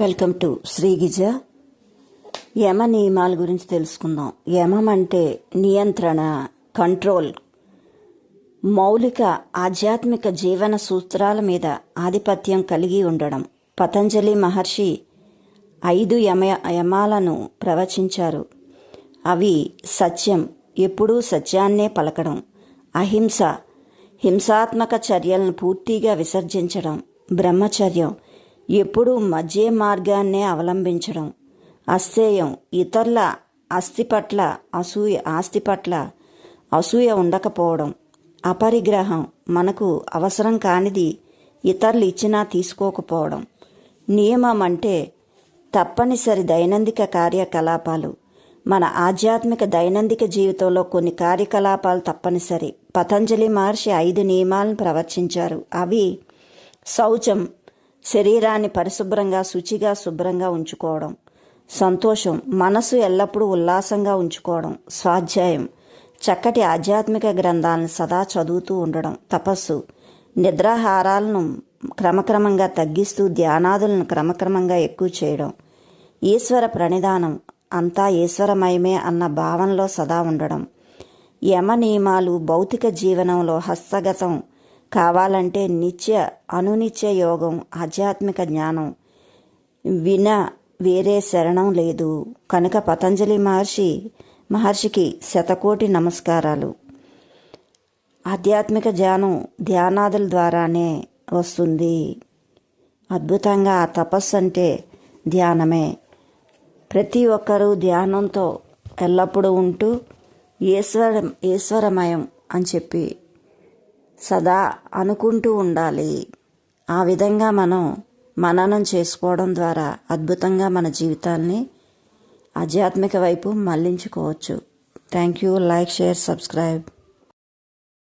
Welcome to శ్రీగిజ యమ నియమాల గురించి తెలుసుకుందాం. యమం అంటే నియంత్రణ కంట్రోల్. మౌలిక ఆధ్యాత్మిక జీవన సూత్రాల మీద ఆధిపత్యం కలిగి ఉండడం. పతంజలి మహర్షి ఐదు యమ యమాలను ప్రవచించారు. అవి సత్యం ఎప్పుడూ సత్యాన్నే పలకడం. అహింస హింసాత్మక చర్యలను పూర్తిగా విసర్జించడం. బ్రహ్మచర్యం ఎప్పుడూ మధ్య మార్గాన్నే అవలంబించడం. అస్థేయం ఇతరుల అస్థి పట్ల అసూయ ఆస్తి పట్ల అసూయ ఉండకపోవడం. అపరిగ్రహం మనకు అవసరం కానిది ఇతరులు ఇచ్చినా తీసుకోకపోవడం. నియమం అంటే తప్పనిసరి దైనందిక కార్యకలాపాలు. మన ఆధ్యాత్మిక దైనందిక జీవితంలో కొన్ని కార్యకలాపాలు తప్పనిసరి. పతంజలి మహర్షి ఐదు నియమాలను ప్రవర్తించారు. అవి శౌచం శరీరాన్ని పరిశుభ్రంగా శుచిగా శుభ్రంగా ఉంచుకోవడం. సంతోషం మనసు ఎల్లప్పుడూ ఉల్లాసంగా ఉంచుకోవడం. స్వాధ్యాయం చక్కటి ఆధ్యాత్మిక గ్రంథాలను సదా చదువుతూ ఉండడం. తపస్సు నిద్రాహారాలను క్రమక్రమంగా తగ్గిస్తూ ధ్యానాదులను క్రమక్రమంగా ఎక్కువ చేయడం. ఈశ్వర ప్రణిధానం అంతా ఈశ్వరమయమే అన్న భావనలో సదా ఉండడం. యమ నియమాలు భౌతిక జీవనంలో హస్తగతం కావాలంటే నిత్య అనునిత్య యోగం ఆధ్యాత్మిక జ్ఞానం విన వేరే శరణం లేదు. కనుక పతంజలి మహర్షి మహర్షికి శతకోటి నమస్కారాలు. ఆధ్యాత్మిక ధ్యానం ధ్యానాదుల ద్వారానే వస్తుంది. అద్భుతంగా ఆ తపస్సు అంటే ధ్యానమే. ప్రతి ఒక్కరూ ధ్యానంతో ఎల్లప్పుడూ ఉంటూ ఈశ్వర ఈశ్వరమయం అని చెప్పి సదా అనుకుంటూ ఉండాలి. ఆ విధంగా మనం మననం చేసుకోవడం ద్వారా అద్భుతంగా మన జీవితాన్ని ఆధ్యాత్మిక వైపు మళ్ళించుకోవచ్చు. Thank you like share subscribe